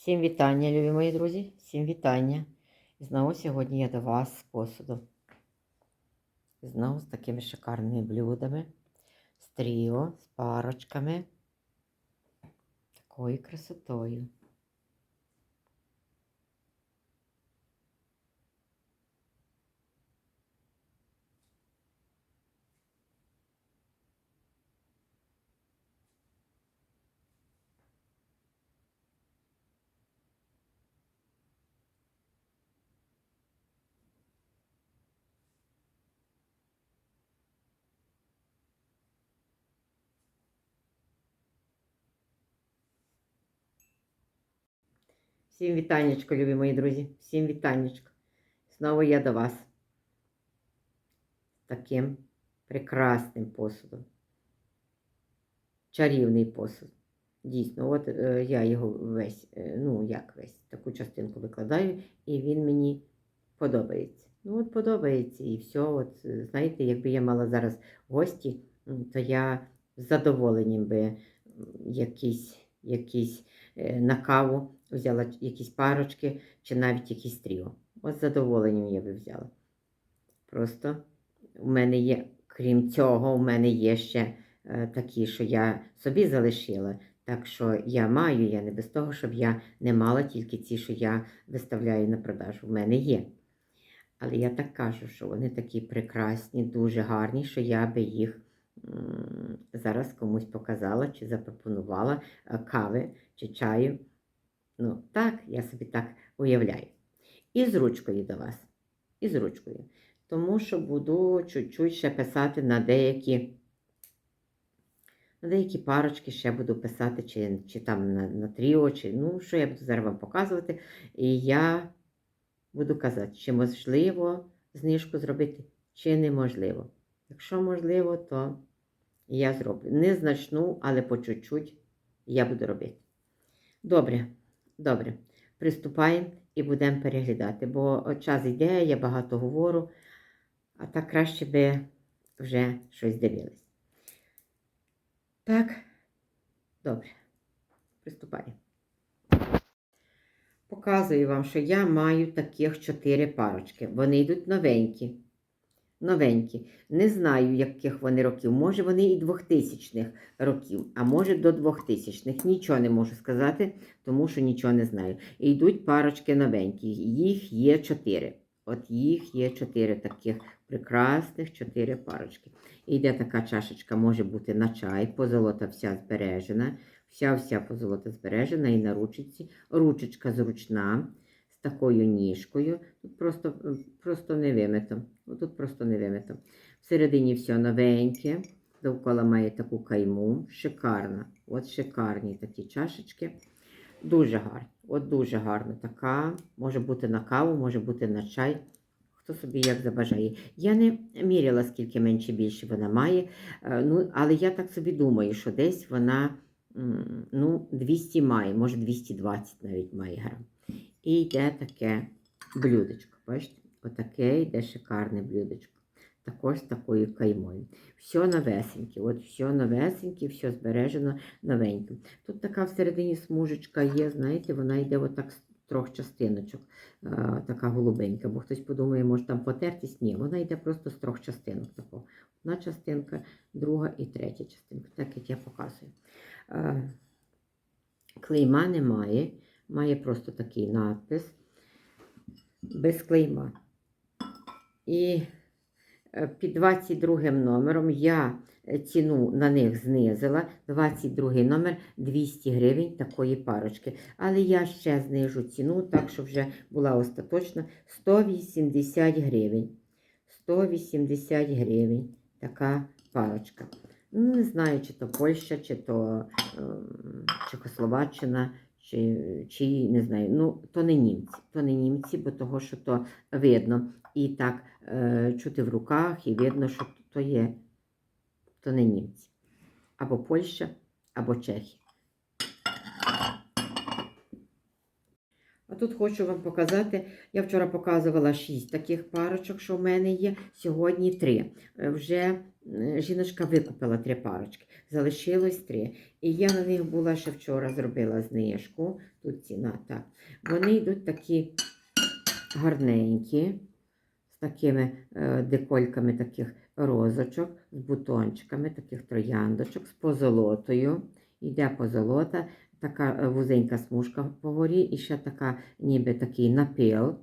Всім вітання, любі мої друзі, всім вітання. І знову сьогодні я до вас з посуду. Знову з такими шикарними блюдами, з тріо, з парочками. Такою красотою. Всім вітаннячко, любі мої друзі, всім вітаннячко. Знову я до вас. Таким прекрасним посудом. Чарівний посуд. Дійсно, от е, я його весь, е, ну як весь, таку частинку викладаю, і він мені подобається. Ну, от подобається і все. От, е, знаєте, якби я мала зараз гості, то я з задоволенням би м, якісь, якісь е, на каву взяла якісь парочки чи навіть якісь тріо. От задоволенням я би взяла. Просто у мене є, крім цього, у мене є ще е, такі, що я собі залишила. Так що я маю, я не без того, щоб я не мала тільки ті, що я виставляю на продажу. У мене є. Але я так кажу, що вони такі прекрасні, дуже гарні, що я би їх зараз комусь показала чи запропонувала е, кави чи чаю. Ну, так, я собі так уявляю. І з ручкою до вас. І з ручкою. Тому що буду чуть-чуть ще писати на деякі. На деякі парочки ще буду писати, чи, чи там на, на тріо, чи ну, що я буду зараз вам показувати. І я буду казати, чи можливо знижку зробити, чи неможливо. Якщо можливо, то я зроблю. Незначну, але по чуть-чуть я буду робити. Добре, добре. Приступаємо і будемо переглядати, бо час йде, я багато говорю, а так краще би вже щось дивились. Так, добре, приступаємо. Показую вам, що я маю таких чотири парочки. Вони йдуть новенькі. Новенькі. Не знаю, яких вони років. Може, вони і 2000-х років, а може до 2000-х. Нічого не можу сказати, тому що нічого не знаю. І йдуть парочки новенькі. Їх є чотири. От їх є чотири таких прекрасних чотири парочки. І йде така чашечка, може бути на чай, позолота вся збережена. Вся-вся позолота збережена і на ручці. Ручечка зручна такою ніжкою. Тут просто, просто не вимито. Тут просто не вимито. Всередині все новеньке. Довкола має таку кайму. Шикарна. От шикарні такі чашечки. Дуже гарно. От дуже гарна така. Може бути на каву, може бути на чай. Хто собі як забажає. Я не міряла, скільки менше більше вона має. е, Ну, але я так собі думаю, що десь вона ну, 200 має, може 220 навіть має грам. І йде таке блюдечко. Бачите? Отаке йде шикарне блюдечко. Також з такою каймою. Все новесеньке, от все новесеньке, все збережено новеньким. Тут така всередині смужечка є, знаєте, вона йде отак з трьох частиночок, така голубенька, бо хтось подумає, може там потертість. Ні, вона йде просто з трьох частинок. Такого. Одна частинка, друга і третя частинка, так як я показую. Клейма немає, має просто такий надпис без клейма. І е, під 22 номером я е, ціну на них знизила. 22 номер 200 гривень такої парочки. Але я ще знижу ціну, так що вже була остаточна 180 гривень. 180 гривень така парочка. Ну, не знаю, чи то Польща, чи то ем, Чехословаччина, чи, чи не знаю. Ну, то не німці. То не німці, бо того, що то видно. І так е, чути в руках, і видно, що то є, то не німці. Або Польща, або Чехія. Тут хочу вам показати, я вчора показувала 6 таких парочок, що в мене є. Сьогодні 3. Вже е, жіночка викупила 3 парочки. Залишилось 3. І я на них була ще вчора зробила знижку. Тут ціна так. Вони йдуть такі гарненькі, з такими е, декольками таких розочок, з бутончиками, таких трояндочок, з позолотою. Йде позолота, така е, вузенька смужка по горі, і ще така, ніби такий напил.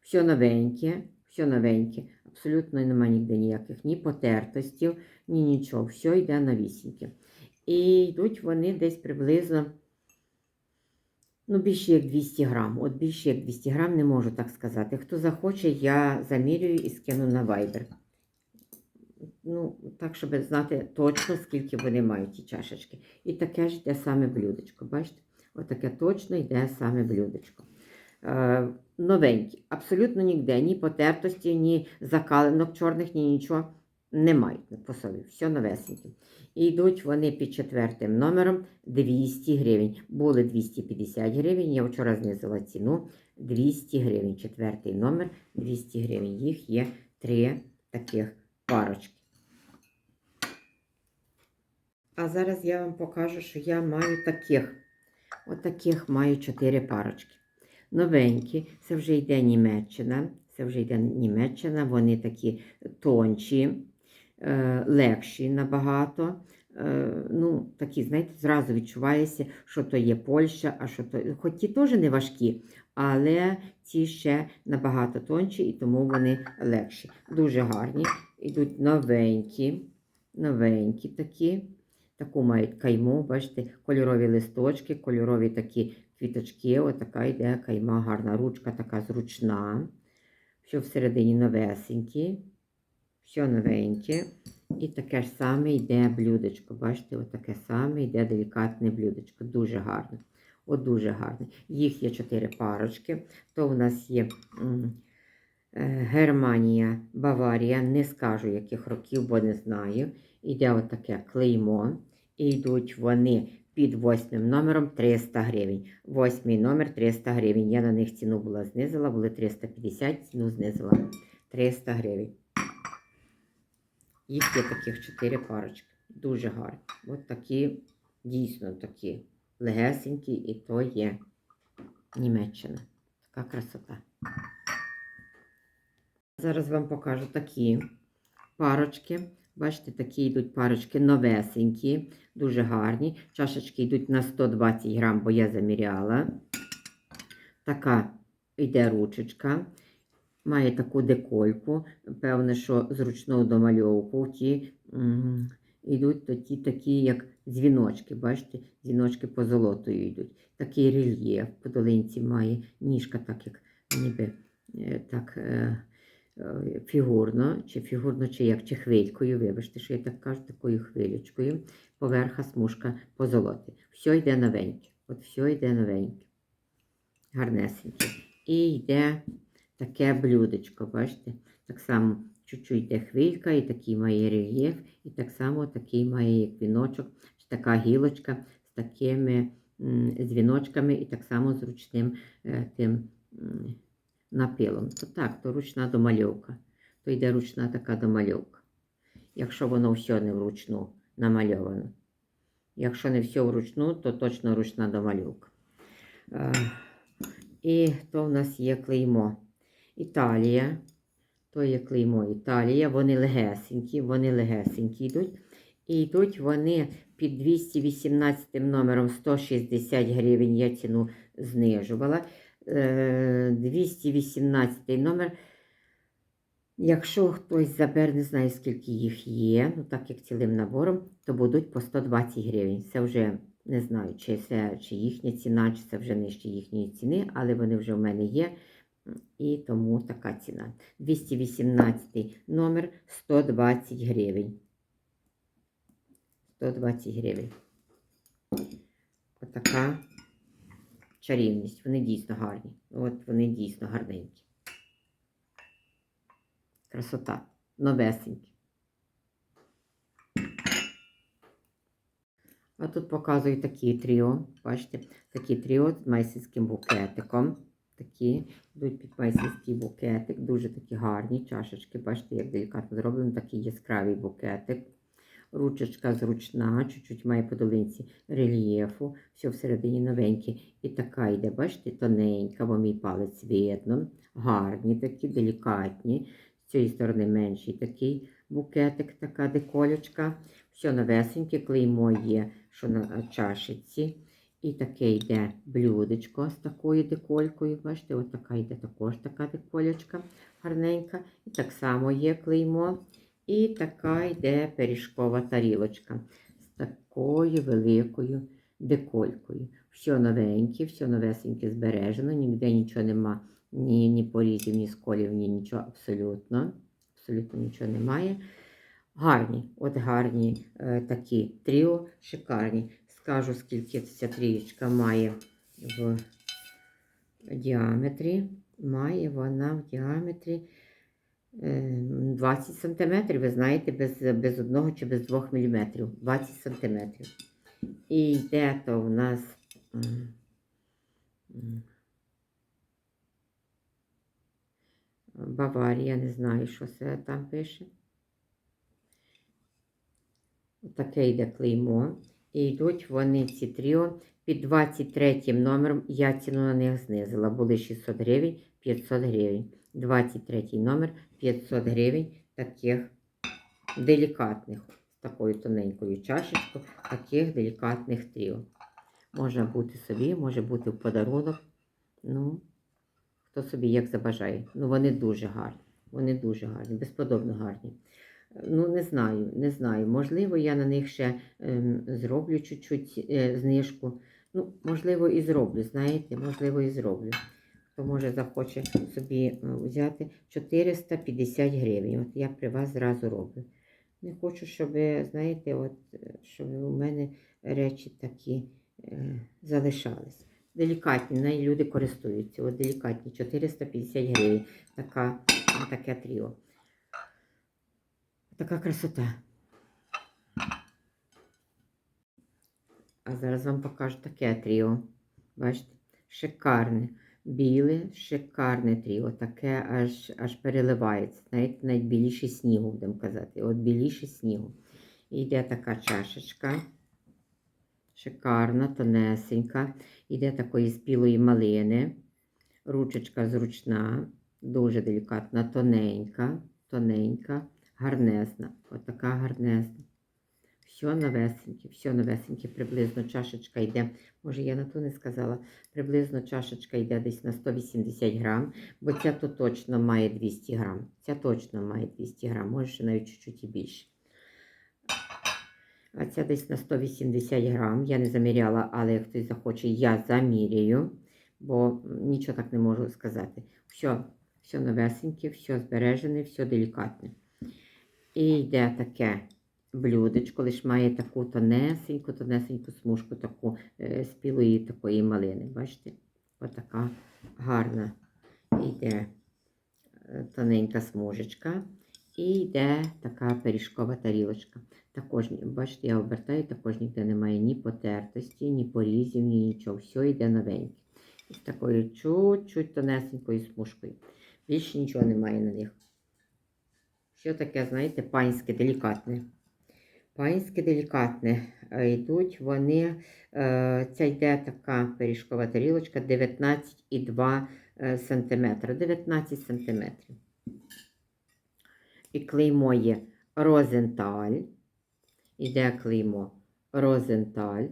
Все новеньке, все новеньке. Абсолютно немає ніде ніяких ні потертостів, ні нічого. Все йде новісіньке. І йдуть вони десь приблизно ну, більше як 200 грам. От більше як 200 грам не можу так сказати. Хто захоче, я замірюю і скину на Viber. Ну, так, щоб знати точно, скільки вони мають ті чашечки. І таке ж йде саме блюдечко. Бачите? Отаке точно йде саме блюдечко. Е, новенькі. Абсолютно ніде, ні потертості, ні закалинок чорних, ні нічого не мають по собі. Все новесеньке. І йдуть вони під четвертим номером 200 гривень. Були 250 гривень. Я вчора знизила ціну 200 гривень. Четвертий номер 200 гривень. Їх є три таких парочки. А зараз я вам покажу, що я маю таких. Отаких маю чотири парочки. Новенькі, це вже йде Німеччина. Це вже йде Німеччина, вони такі тонші, е, легші набагато. Е, ну, такі, знаєте, зразу відчувається, що то є Польща, а що то. Хоч ті теж не важкі, але ці ще набагато тонші і тому вони легші. Дуже гарні. Ідуть новенькі, новенькі такі. Таку мають кайму, бачите, кольорові листочки, кольорові такі квіточки. Отака йде кайма, гарна ручка, така зручна. Все всередині новесенькі, все новеньке. І таке ж саме йде блюдечко. Бачите, отаке саме йде делікатне блюдечко. Дуже гарне. От дуже гарне. Їх є чотири парочки. То у нас є е, Германія, Баварія. Не скажу, яких років, бо не знаю. Іде отаке клеймо. І йдуть вони під восьмим номером 300 гривень. Восьмий номер 300 гривень. Я на них ціну була знизила, були 350, ціну знизила 300 гривень. Їх є таких 4 парочки. Дуже гарні. От такі, дійсно такі легесенькі, і то є Німеччина. Така красота. Зараз вам покажу такі парочки. Бачите, такі йдуть парочки новесенькі, дуже гарні. Чашечки йдуть на 120 грам, бо я заміряла. Така йде ручечка. Має таку декольку. Певне, що зручну домальовку. Ті йдуть то ті такі, як дзвіночки. Бачите, дзвіночки по золотою йдуть. Такий рельєф по долинці має. Ніжка, так як ніби е, так. е, Фігурно, чи фігурно, чи як, чи хвилькою, вибачте, що я так кажу, такою хвилючкою, поверха смужка позолоти. Все йде новеньке. От все йде новеньке. Гарнесеньке. І йде таке блюдечко, бачите? Так само чуть-чуть йде хвилька, і такий має рельєф, і так само такий має як віночок, чи така гілочка з такими дзвіночками, і так само з ручним е, тим. Напилом. То так, то ручна домальовка. То йде ручна така домальовка. Якщо воно все не вручну намальовано. Якщо не все вручну, то точно ручна домальовка. Е, І то в нас є клеймо. Італія. То є клеймо Італія. Вони легесенькі, вони легесенькі йдуть. І йдуть вони під 218 номером 160 гривень. Я ціну знижувала. Е, 218 номер. Якщо хтось забере, не знаю, скільки їх є, ну так як цілим набором, то будуть по 120 гривень. Це вже не знаю, чи це чи їхня ціна, чи це вже нижче їхньої ціни, але вони вже в мене є. І тому така ціна. 218 номер 120 гривень. 120 гривень. Отака чарівність. Вони дійсно гарні. От вони дійсно гарненькі. Красота. Новесенькі. А тут показую такі тріо. Бачите, такі тріо з майсицьким букетиком. Такі йдуть під майстерський букетик, дуже такі гарні чашечки. Бачите, як делікатно зроблено, такий яскравий букетик. Ручечка зручна, чуть-чуть має по долинці рельєфу, все всередині новеньке. І така йде, бачите, тоненька, бо мій палець видно. Гарні такі, делікатні. З цієї сторони менший такий букетик, така деколечка. Все новесеньке, клеймо є, що на чашечці. І таке йде блюдечко з такою деколькою. Бачите, от така йде також така деколечка гарненька. І так само є клеймо. І така йде пиріжкова тарілочка з такою великою деколькою. Все новеньке, все новесеньке збережено, ніде нічого нема, ні, ні порізів, ні сколів, ні нічого абсолютно. Абсолютно нічого немає. Гарні, от гарні е, такі тріо, шикарні. Скажу, скільки ця трієчка має в діаметрі. Має вона в діаметрі 20 см, ви знаєте, без, без 1 чи без 2 мм. 20 см. І йде то в нас. Баварія, не знаю, що це там пише. Таке йде клеймо. І йдуть вони ці тріо під 23 номером. Я ціну на них знизила. Були 600 гривень, 500 гривень. 23 номер 500 гривень таких делікатних. З такою тоненькою чашечкою, таких делікатних тріо. Може бути собі, може бути в подарунок. Ну, хто собі як забажає. Ну, вони дуже гарні. Вони дуже гарні, безподобно гарні. Ну, не знаю, не знаю. Можливо, я на них ще ем, зроблю чуть-чуть е, знижку. Ну, можливо, і зроблю, знаєте, можливо, і зроблю. Хто може захоче собі е, взяти 450 гривень. От я при вас зразу роблю. Не хочу, щоб, знаєте, от, е, щоб у мене речі такі е, залишались. Делікатні, най люди користуються. От делікатні 450 гривень. Така, таке тріо. Така красота. А зараз вам покажу таке тріо. Бачите? Шикарне. Біле, шикарне тріо. Таке аж аж переливається. Знаєте, навіть біліше снігу, будемо казати. От біліше снігу. І йде така чашечка. Шикарна, тонесенька. Йде такої з білої малини. Ручечка зручна, дуже делікатна, тоненька, тоненька гарнезна. Отака гарнезна. Все новесеньке, все новесеньке, приблизно чашечка йде. Може, я на то не сказала. Приблизно чашечка йде десь на 180 грам, бо ця то точно має 200 грам. Ця точно має 200 грам, може ще навіть чуть-чуть і більше. А ця десь на 180 грам. Я не заміряла, але як хтось захоче, я заміряю, бо нічого так не можу сказати. Все, все новесеньке, все збережене, все делікатне. І йде таке блюдечко, лиш має таку тонесеньку, тонесеньку смужку, таку е, спілої такої малини. Бачите? Отака гарна йде е, тоненька смужечка. І йде така пиріжкова тарілочка. Також, бачите, я обертаю, також ніде немає ні потертості, ні порізів, ні нічого. Все йде новеньке. І з такою чуть-чуть тонесенькою смужкою. Більше нічого немає на них. Що таке, знаєте, панське делікатне. Панське делікатне. Е, Йдуть вони, е, ця йде така пиріжкова тарілочка 19,2 е, см. 19 см. І клеймо є Розенталь. Іде клеймо Розенталь.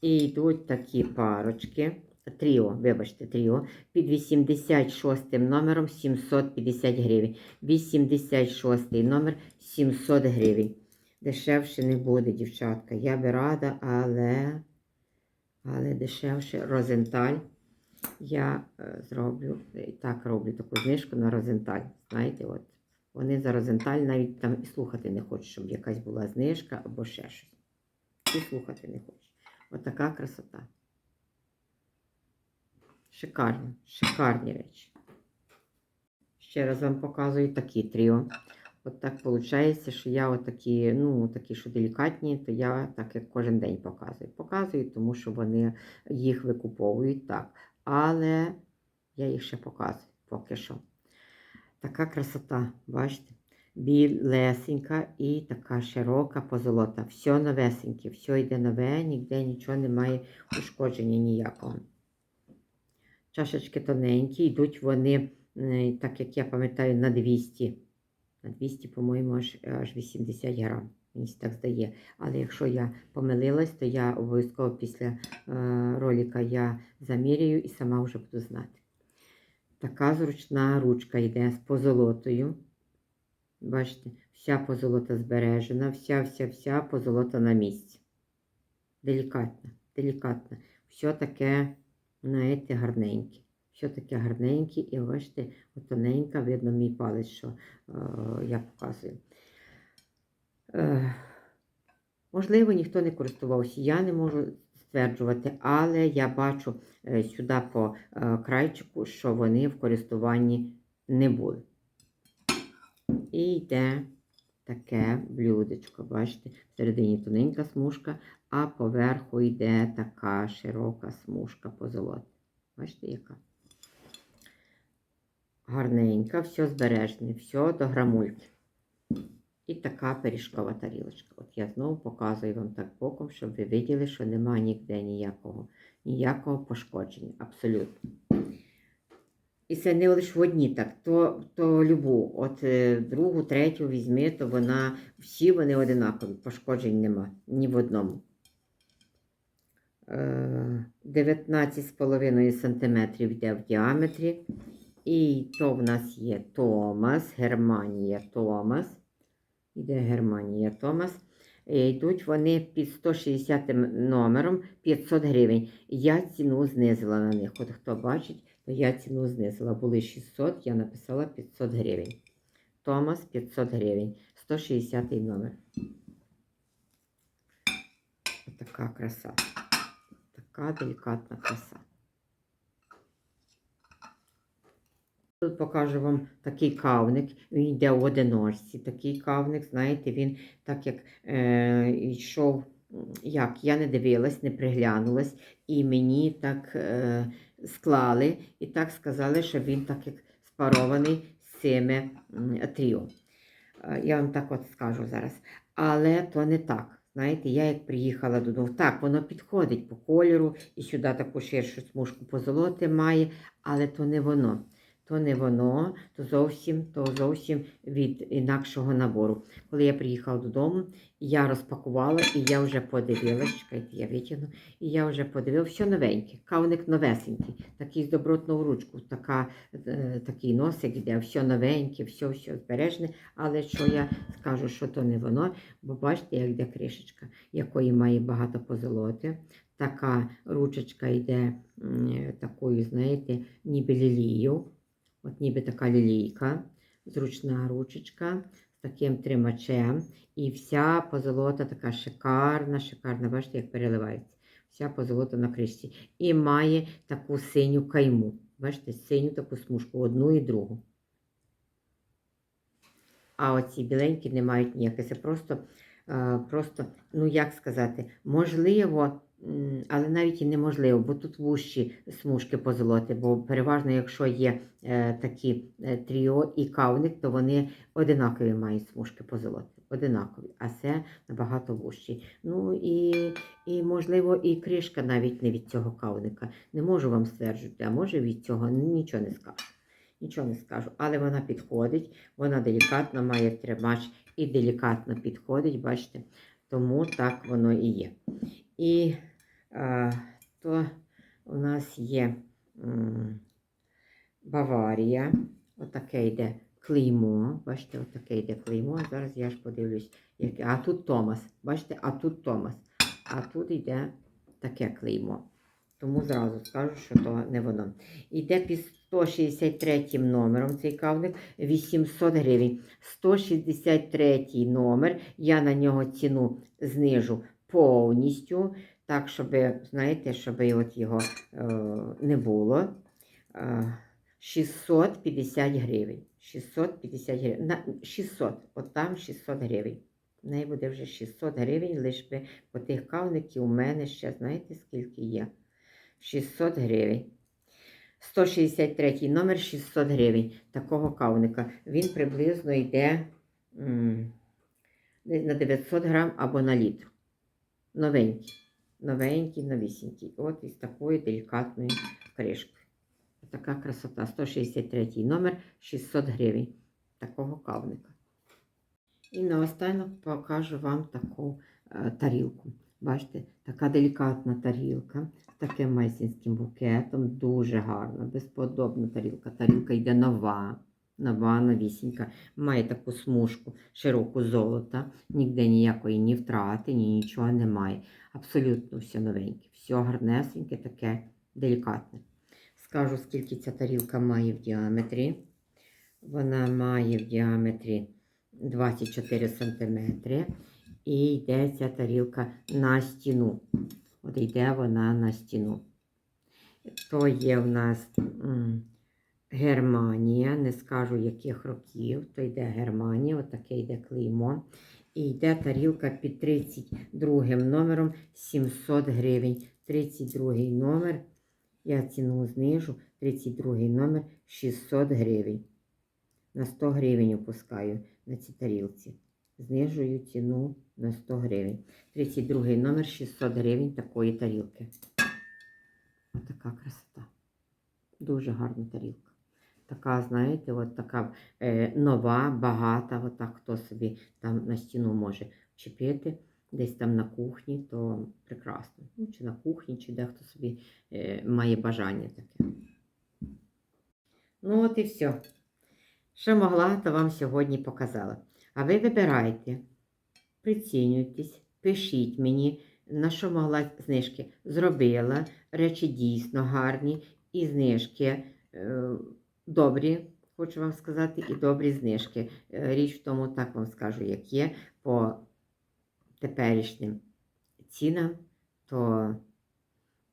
І йдуть такі парочки. Тріо, вибачте, тріо, під 86 номером 750 гривень. 86 номер 700 гривень. Дешевше не буде, дівчатка. Я би рада, але, але дешевше Розенталь. Я е, зроблю, і так роблю таку знижку на Розенталь. Знаєте, от. Вони за Розенталь навіть там і слухати не хочуть, щоб якась була знижка або ще щось. І слухати не хочуть. Отака красота. Шикарні, шикарні речі. Ще раз вам показую такі тріо. От так виходить, що я отакі, ну, такі, що делікатні, то я так як кожен день показую. Показую, тому що вони їх викуповують так. Але Я їх ще показую поки що. Така красота, бачите? Білесенька і така широка позолота. Все новесеньке, все йде нове, ніде нічого немає ушкодження ніякого. Чашечки тоненькі, йдуть вони, так як я пам'ятаю, на 200. На 200, по-моєму, аж, аж 80 грам. Мені так здає. Але якщо я помилилась, то я обов'язково після е, ролика я заміряю і сама вже буду знати. Така зручна ручка йде з позолотою. Бачите, вся позолота збережена, вся, вся, вся позолота на місці. Делікатна, делікатна. Все таке, знаєте, гарненьке. Все таке гарненьке, і бачите, тоненька, видно мій палець, що е, я показую. Е, можливо, ніхто не користувався, я не можу стверджувати, але я бачу е, сюди по е, крайчику, що вони в користуванні не були. І йде таке блюдечко, бачите, всередині тоненька смужка, а поверху йде така широка смужка позолоти. Бачите, яка? Гарненька, все збережне, все до грамульки. І така пиріжкова тарілочка. От я знову показую вам так боком, щоб ви виділи, що немає ніде ніякого, ніякого пошкодження. Абсолютно. І це не лише в одній так, то, то любу. От е, другу, третю візьми, то вона, всі вони одинакові, пошкоджень нема ні в одному. Е, 19,5 см йде в діаметрі. І то в нас є Томас, Германія Томас. Іде Германія Томас. Е, Йдуть вони під 160 номером 500 гривень. Я ціну знизила на них. От хто бачить, то я ціну знизила. Були 600, я написала 500 гривень. Томас 500 гривень. 160 номер. Така краса. Така делікатна краса. Тут покажу вам такий кавник. Він йде в одиночці. Такий кавник, знаєте, він так як е, йшов, як я не дивилась, не приглянулась, і мені так е, склали, і так сказали, що він так як спарований з цими тріо. Е, Я вам так от скажу зараз. Але то не так. Знаєте, я як приїхала додому, так, воно підходить по кольору, і сюди таку ширшу смужку позолоти має, але то не воно. То не воно, то зовсім, то зовсім від інакшого набору. Коли я приїхала додому, я розпакувала і я вже подивилась, чекайте, я витягну, і я вже подивилася, все новеньке, кавник новесенький, такий з добротного ручку, така, е, такий носик йде, все новеньке, все, все збережне, але що я скажу, що то не воно, бо бачите, як йде кришечка, якої має багато позолоти. Така ручечка йде е, такою, знаєте, ніби лілією. От ніби така лілійка, зручна ручечка з таким тримачем. І вся позолота така шикарна, шикарна. Бачите, як переливається. Вся позолота на кришці. І має таку синю кайму. Бачите, синю таку смужку, одну і другу. А оці біленькі не мають ніяких. Це просто, е, просто, ну як сказати, можливо, але навіть і неможливо, бо тут вущі смужки позолоти, бо переважно, якщо є е, такі е, тріо і кавник, то вони одинакові мають смужки позолоти. Одинакові, а це набагато вущі. Ну і, і можливо, і кришка навіть не від цього кавника. Не можу вам стверджувати, а може від цього нічого не скажу. Нічого не скажу, але вона підходить, вона делікатно має тримач і делікатно підходить, бачите, тому так воно і є. І то у нас є Баварія, отаке йде клеймо. Бачите, отаке йде клеймо. Зараз я ж подивлюсь, яке. А тут Томас. Бачите, а тут Томас. А тут йде таке клеймо. Тому зразу скажу, що то не воно. Йде під 163 номером цей кавник 800 гривень. 163 номер. Я на нього ціну знижу повністю. Так, щоб, знаєте, щоб от його е, не було. Е, 650 гривень. 650 гривень. На 600. От там 600 гривень. В неї буде вже 600 гривень, лише би по тих кавників у мене ще, знаєте, скільки є? 600 гривень. 163 номер 600 гривень такого кавника. Він приблизно йде м, на 900 грам або на літр. Новенький. Новенький, новісінький. От із такою делікатною кришкою. Така красота. 163 номер 600 гривень такого кавника. І наостанок покажу вам таку е, тарілку. Бачите, така делікатна тарілка з таким майсінським букетом. Дуже гарна, безподобна тарілка. Тарілка йде нова, нова, новісінька. Має таку смужку широку золота. Ніде ніякої ні втрати, ні нічого немає. Абсолютно все новеньке. Все гарнесеньке, таке делікатне. Скажу, скільки ця тарілка має в діаметрі. Вона має в діаметрі 24 см. І йде ця тарілка на стіну. От йде вона на стіну. То є в нас Германія, не скажу яких років, то йде Германія, отаке йде клеймо. І йде тарілка під 32 номером 700 гривень. 32 номер, я ціну знижу, 32 номер 600 гривень. На 100 гривень опускаю на цій тарілці. Знижую ціну на 100 гривень. 32 номер 600 гривень такої тарілки. Отака красота. Дуже гарна тарілка. Така, знаєте, от така е, нова, багата, отак хто собі там на стіну може вчепити, десь там на кухні, то прекрасно. Ну, чи на кухні, чи дехто собі е, має бажання таке. Ну, от і все. Що могла, то вам сьогодні показала. А ви вибирайте, прицінюйтесь, пишіть мені, на що могла знижки. Зробила речі дійсно гарні і знижки е, добрі, хочу вам сказати, і добрі знижки. Е, Річ в тому, так вам скажу, як є, по теперішнім цінам, то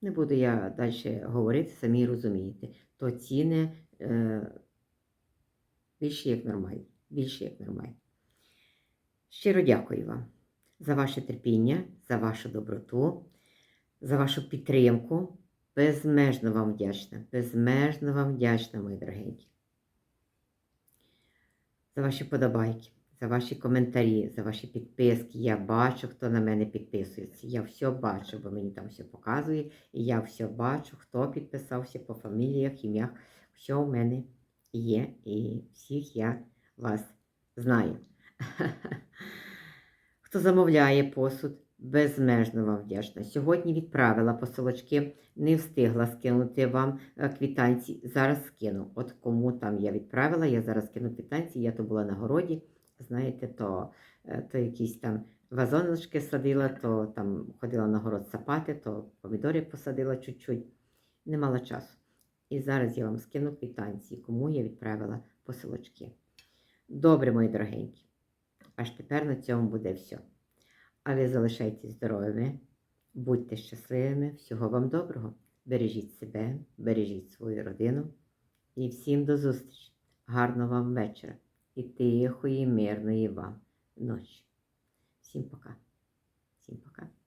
не буду я далі говорити, самі розумієте, то ціни е, більше як нормальні. Більше як нормальні. Щиро дякую вам за ваше терпіння, за вашу доброту, за вашу підтримку. Безмежно вам вдячна, безмежно вам вдячна, мої дорогенькі. За ваші подобайки, за ваші коментарі, за ваші підписки. Я бачу, хто на мене підписується. Я все бачу, бо мені там все показує. І я все бачу, хто підписався по фаміліях, ім'ях. Все в мене є. І всіх я вас знаю. Хто замовляє посуд, безмежно вам вдячна. Сьогодні відправила посилочки, не встигла скинути вам е, квитанції. Зараз скину. От кому там я відправила, я зараз скину квитанції. Я то була на городі. Знаєте, то, е, то якісь там вазоночки садила, то там ходила на город сапати, то помідори посадила чуть-чуть. Не мала часу. І зараз я вам скину квитанції, кому я відправила посилочки. Добре, мої дорогенькі. Аж тепер на цьому буде все. А ви залишайтесь здоровими, будьте щасливими, всього вам доброго. Бережіть себе, бережіть свою родину. І всім до зустрічі. Гарного вам вечора і тихої, мирної вам ночі. Всім пока. Всім пока.